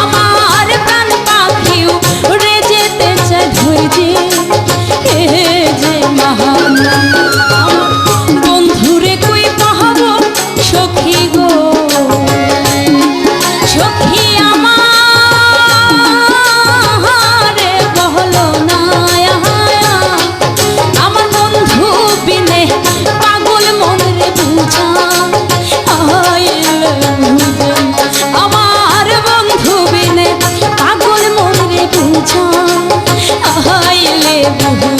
আমার Ooh, ooh, ooh.